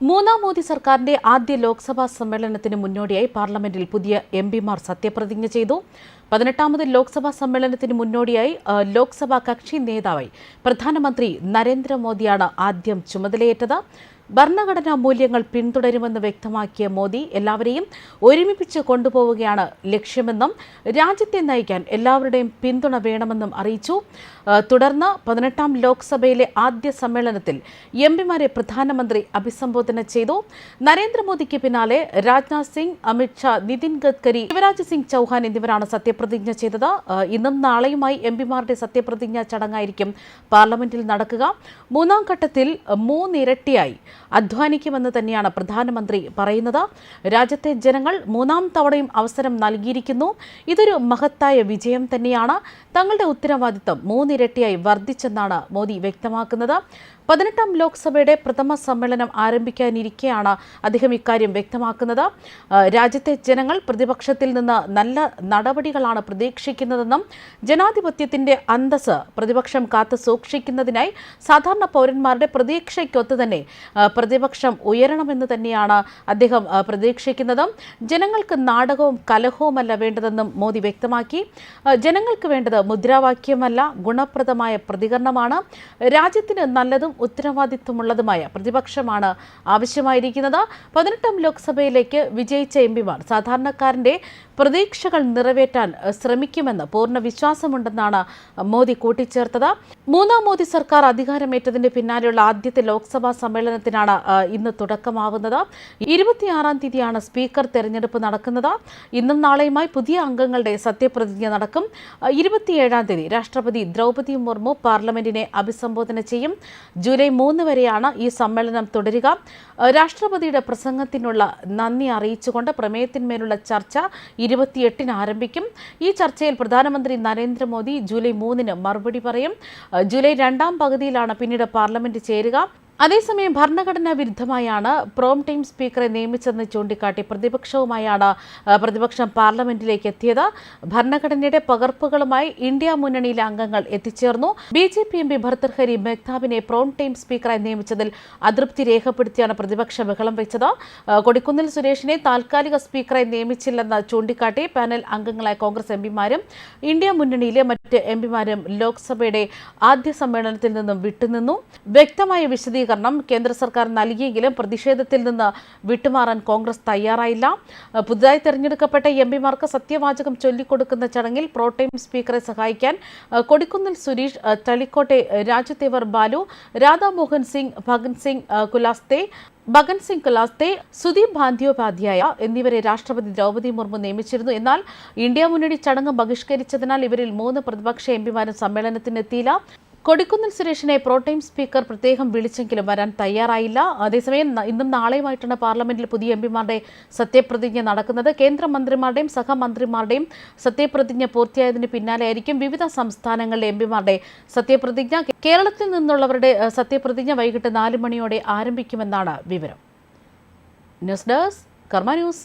മൂന്നാം മോദി സർക്കാരിന്റെ ആദ്യ ലോക്സഭാ സമ്മേളനത്തിന് മുന്നോടിയായി പാർലമെന്റിൽ പുതിയ എം പിമാർ സത്യപ്രതിജ്ഞ ചെയ്തു. പതിനെട്ടാമത് ലോക്സഭാ സമ്മേളനത്തിന് മുന്നോടിയായി ലോക്സഭാ കക്ഷി നേതാവായി പ്രധാനമന്ത്രി നരേന്ദ്രമോദിയാണ് ആദ്യം ചുമതലയേറ്റത്. ഭരണഘടനാ മൂല്യങ്ങൾ പിന്തുടരുമെന്ന് വ്യക്തമാക്കിയ മോദി എല്ലാവരെയും ഒരുമിപ്പിച്ച് കൊണ്ടുപോവുകയാണ് ലക്ഷ്യമെന്നും രാജ്യത്തെ നയിക്കാൻ എല്ലാവരുടെയും പിന്തുണ വേണമെന്നും അറിയിച്ചു. തുടർന്ന് പതിനെട്ടാം ലോക്സഭയിലെ ആദ്യ സമ്മേളനത്തിൽ എം പിമാരെ പ്രധാനമന്ത്രി അഭിസംബോധന ചെയ്തു. നരേന്ദ്രമോദിക്ക് പിന്നാലെ രാജ്നാഥ് സിംഗ് അമിത്ഷാ നിതിൻ ഗഡ്കരി ശിവരാജ് സിംഗ് ചൌഹാൻ എന്നിവരാണ് സത്യപ്രതിജ്ഞ ചെയ്തത്. ഇന്നും നാളെയുമായി എം പിമാരുടെ സത്യപ്രതിജ്ഞ ചടങ്ങായിരിക്കും പാർലമെന്റിൽ നടക്കുക. മൂന്നാം ഘട്ടത്തിൽ മൂന്നിരട്ടിയായി അധ്വാനിക്കുമെന്ന് തന്നെയാണ് പ്രധാനമന്ത്രി പറയുന്നത്. രാജ്യത്തെ ജനങ്ങൾ മൂന്നാം തവണയും അവസരം നൽകിയിരിക്കുന്നു. ഇതൊരു മഹത്തായ വിജയം തന്നെയാണ്. തങ്ങളുടെ ഉത്തരവാദിത്തം മൂന്നിരട്ടിയായി വർദ്ധിച്ചെന്നാണ് മോദി വ്യക്തമാക്കുന്നത്. പതിനെട്ടാം ലോക്സഭയുടെ പ്രഥമ സമ്മേളനം ആരംഭിക്കാനിരിക്കെയാണ് അദ്ദേഹം ഇക്കാര്യം വ്യക്തമാക്കുന്നത്. രാജ്യത്തെ ജനങ്ങൾ പ്രതിപക്ഷത്തിൽ നിന്ന് നല്ല നടപടികളാണ് പ്രതീക്ഷിക്കുന്നതെന്നും ജനാധിപത്യത്തിന്റെ അന്തസ് പ്രതിപക്ഷം കാത്തു സൂക്ഷിക്കുന്നതിനായി സാധാരണ പൗരന്മാരുടെ പ്രതീക്ഷയ്ക്കൊത്ത് തന്നെ പ്രതിപക്ഷം ഉയരണമെന്ന് തന്നെയാണ് അദ്ദേഹം പ്രതീക്ഷിക്കുന്നതും. ജനങ്ങൾക്ക് നാടകവും കലഹവുമല്ല വേണ്ടതെന്നും മോദി വ്യക്തമാക്കി. ജനങ്ങൾക്ക് വേണ്ടത് മുദ്രാവാക്യമല്ല ഗുണപ്രദമായ പ്രതികരണമാണ്. രാജ്യത്തിന് നല്ലതും ഉത്തരവാദിത്വമുള്ളതുമായ പ്രതിപക്ഷമാണ് ആവശ്യമായിരിക്കുന്നത്. പതിനെട്ടാം ലോക്സഭയിലേക്ക് വിജയിച്ച എം പിമാർ സാധാരണക്കാരന്റെ പ്രതീക്ഷകൾ നിറവേറ്റാൻ ശ്രമിക്കുമെന്ന് പൂർണ വിശ്വാസമുണ്ടെന്നാണ് മോദി കൂട്ടിച്ചേർത്തത്. മൂന്നാം മോദി സർക്കാർ അധികാരമേറ്റതിന്റെ പിന്നാലെയുള്ള ആദ്യത്തെ ലോക്സഭാ സമ്മേളനത്തിനാണ് ഇന്ന് തുടക്കമാവുന്നത്. ഇരുപത്തിയാറാം തീയതിയാണ് സ്പീക്കർ തെരഞ്ഞെടുപ്പ് നടക്കുന്നത്. ഇന്നും നാളെയുമായി പുതിയ അംഗങ്ങളുടെ സത്യപ്രതിജ്ഞ നടക്കും. ഇരുപത്തിയേഴാം തീയതി രാഷ്ട്രപതി ദ്രൗപദി മുർമു പാർലമെന്റിനെ അഭിസംബോധന ചെയ്യും. ജൂലൈ മൂന്ന് വരെയാണ് ഈ സമ്മേളനം തുടരുക. രാഷ്ട്രപതിയുടെ പ്രസംഗത്തിനുള്ള നന്ദി അറിയിച്ചുകൊണ്ട് പ്രമേയത്തിന്മേലുള്ള ചർച്ച ഇരുപത്തിയെട്ടിന് ആരംഭിക്കും. ഈ ചർച്ചയിൽ പ്രധാനമന്ത്രി നരേന്ദ്രമോദി ജൂലൈ മൂന്നിന് മറുപടി പറയും. ജൂലൈ രണ്ടാം പകുതിയിലാണ് പിന്നീട് പാർലമെന്റ് ചേരുക. അതേസമയം ഭരണഘടനാ വിരുദ്ധമായാണ് പ്രോം ടൈം സ്പീക്കറെ നിയമിച്ചതെന്ന് ചൂണ്ടിക്കാട്ടി പ്രതിപക്ഷവുമായാണ് പ്രതിപക്ഷം പാർലമെന്റിലേക്ക് എത്തിയത്. ഭരണഘടനയുടെ പകർപ്പുകളുമായി ഇന്ത്യ മുന്നണിയിലെ അംഗങ്ങൾ എത്തിച്ചേർന്നു. B J P M P Bhartruhari മെഹ്താബിനെ pro tem സ്പീക്കറായി നിയമിച്ചതിൽ അതൃപ്തി രേഖപ്പെടുത്തിയാണ് പ്രതിപക്ഷ ബഹളം വെച്ചത്. കൊടിക്കുന്നിൽ സുരേഷിനെ താൽക്കാലിക സ്പീക്കറായി നിയമിച്ചില്ലെന്ന് ചൂണ്ടിക്കാട്ടി പാനൽ അംഗങ്ങളായ കോൺഗ്രസ് എം പിമാരും ഇന്ത്യ മുന്നണിയിലെ മറ്റ് എം പിമാരും ലോക്സഭയുടെ ആദ്യ സമ്മേളനത്തിൽ നിന്നും വിട്ടുനിന്നു. വ്യക്തമായ വിശദീകരണം കേന്ദ്ര സർക്കാർ നൽകിയെങ്കിലും പ്രതിഷേധത്തിൽ നിന്ന് വിട്ടുമാറാൻ കോൺഗ്രസ് തയ്യാറായില്ല. പുതുതായി തെരഞ്ഞെടുക്കപ്പെട്ട എം പിമാർക്ക് സത്യവാചകം ചൊല്ലിക്കൊടുക്കുന്ന ചടങ്ങിൽ പ്രോട്ടൈം സ്പീക്കറെ സഹായിക്കാൻ കൊടിക്കുന്നിൽ സുരേഷ് തളിക്കോട്ടെ രാജ്യത്തേവർ ബാലു രാധാമോഹൻ സിംഗ് ഭഗൻ സിംഗ് കുലാസ്തേ ഭഗൻ സിംഗ് കുലാസ്തേ സുദീപ് ബാന്ധ്യോപാധ്യായ എന്നിവരെ രാഷ്ട്രപതി ദ്രൗപദി മുർമു നിയമിച്ചിരുന്നു. എന്നാൽ ഇന്ത്യ മുന്നണി ചടങ്ങ് ബഹിഷ്കരിച്ചതിനാൽ ഇവരിൽ മൂന്ന് പ്രതിപക്ഷ എം പിമാരും സമ്മേളനത്തിനെത്തിയില്ല. കൊടിക്കുന്നിൽ സുരേഷിനെ പ്രോട്ടൈം സ്പീക്കർ പ്രത്യേകം വിളിച്ചെങ്കിലും വരാൻ തയ്യാറായില്ല. അതേസമയം ഇന്നും നാളെയുമായിട്ടാണ് പാർലമെന്റിൽ പുതിയ എം പിമാരുടെ സത്യപ്രതിജ്ഞ നടക്കുന്നത്. കേന്ദ്രമന്ത്രിമാരുടെയും സഹമന്ത്രിമാരുടെയും സത്യപ്രതിജ്ഞ പൂർത്തിയായതിന് പിന്നാലെയായിരിക്കും വിവിധ സംസ്ഥാനങ്ങളിലെ എം പിമാരുടെ സത്യപ്രതിജ്ഞ. കേരളത്തിൽ നിന്നുള്ളവരുടെ സത്യപ്രതിജ്ഞ വൈകിട്ട് നാല് മണിയോടെ ആരംഭിക്കുമെന്നാണ് വിവരം. News desk Karma news.